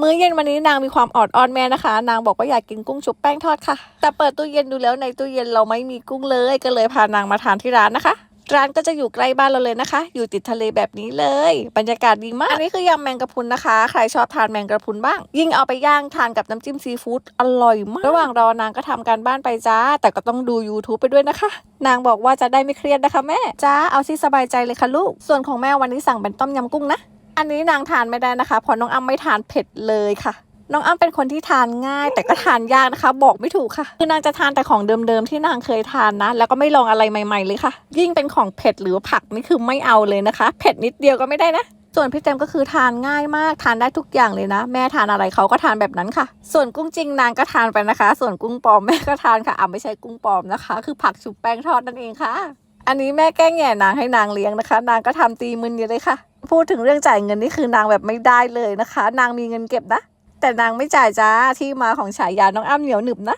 มื้อเย็นวันนี้นางมีความออดอ้อนแม่นะคะ นางบอกว่าอยากกินกุ้งชุบแป้งทอดค่ะ แต่เปิดตู้เย็นดูแล้วในตู้เย็นเราไม่มีกุ้งเลยก็เลยพานางมาทานที่ร้านนะคะร้านก็จะอยู่ใกล้บ้านเราเลยนะคะ อยู่ติดทะเลแบบนี้เลย บรรยากาศดีมาก อันนี้คือยำแมงกะพรุนนะคะ ใครชอบทานแมงกะพรุนบ้าง ยิ่งเอาไปย่างทานกับน้ำจิ้มซีฟู้ดอร่อยมาก ระหว่างรอนางก็ทำการบ้านไปจ้า แต่ก็ต้องดู YouTube ไปด้วยนะคะ นางบอกว่าจะได้ไม่เครียดนะคะแม่ จ้า เอาที่สบายใจเลยค่ะลูก ส่วนของแม่วันนี้สั่งเป็นต้มยำกุ้งนะ อันนี้นางทานไม่ได้นะคะ เพราะน้องอ้ำไม่ทานเผ็ดเลยค่ะ น้องอ้ำเป็นคนที่ทานง่าย แต่ก็ทานยากนะคะ บอกไม่ถูกค่ะ คือนางจะทานแต่ของเดิมๆที่นางเคยทานนะ แล้วก็ไม่ลองอะไรใหม่ๆเลยค่ะ ยิ่งเป็นของเผ็ดหรือผักนี่คือไม่เอาเลยนะคะ เผ็ดนิดเดียวก็ไม่ได้นะส่วนพี่เต็มก็คือทานง่ายมากทานได้ทุกอย่างเลยนะ แม่ทานอะไรเขาก็ทานแบบนั้นค่ะ ส่วนกุ้งจริงนางก็ทานไปนะคะ ส่วนกุ้งปลอมแม่ก็ทานค่ะอะไม่ใช่กุ้งปลอมนะคะ คือผักชุบแป้งทอดนั่นเองค่ะ อันนี้แม่แกล้งแย่นางให้นางเลี้ยงนะคะ นางก็ทำตีมึนอยู่เลยค่ะ พูดถึงเรื่องจ่ายเงินนี่คือนางแบบไม่ได้เลยนะคะ นางมีเงินเก็บนะ แต่นางไม่จ่ายจ้าที่มาของฉายาน้องอ้ำเหนียวหนึบนะ